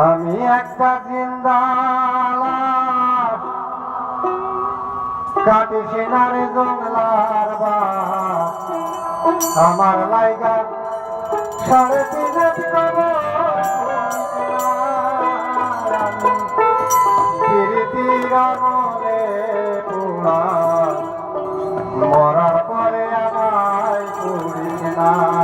আমি একটা জিন্দালা কাটি সেনার জঙ্গলার বা আমার লাইগা সাড়ে তিন মরার পরে আমায় করিস না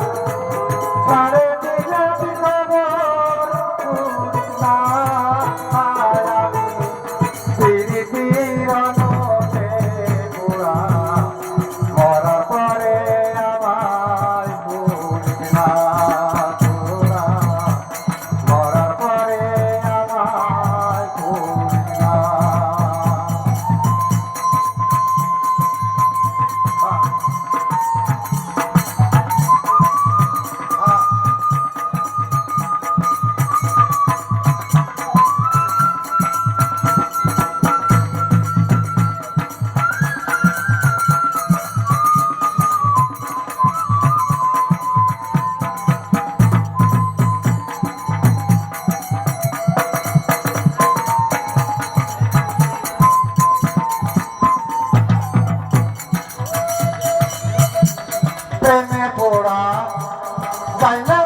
প্রেমে পড়া বাইনা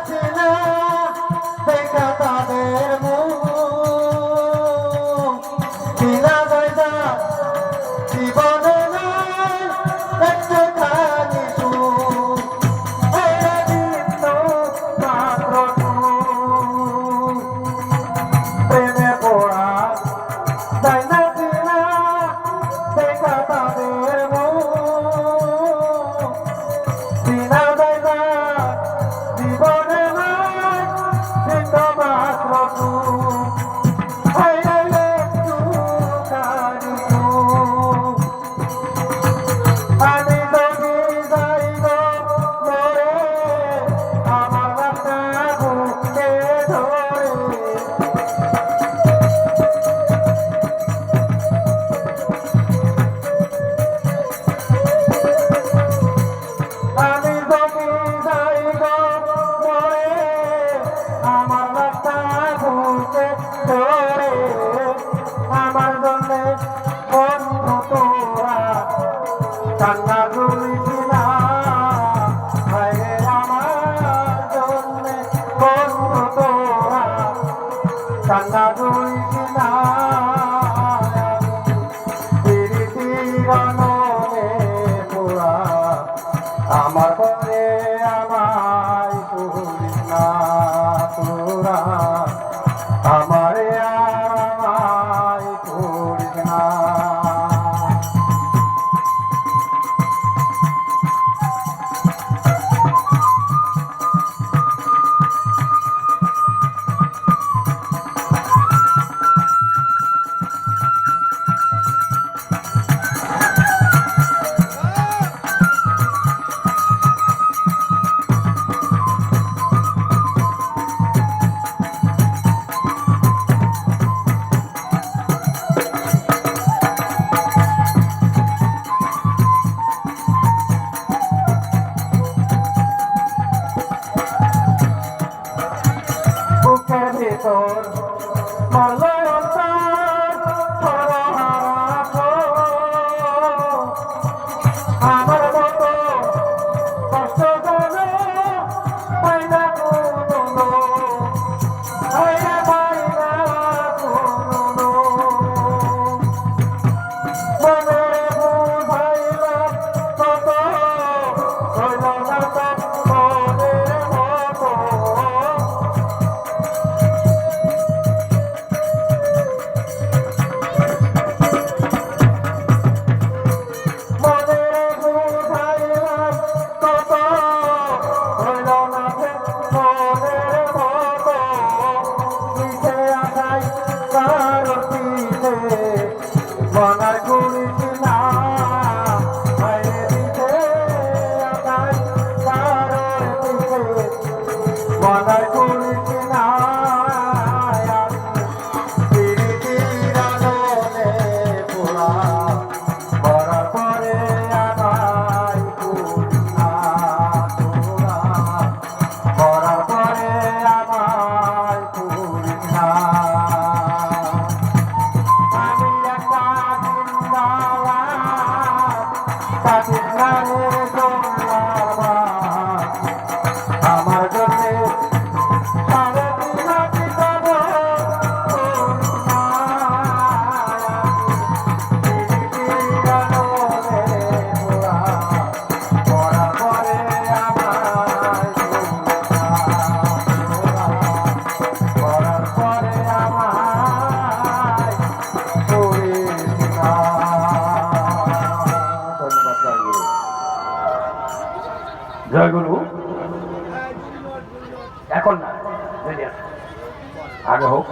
Prata. বছর মালা জয়গুরু? এখন না আগে হোক।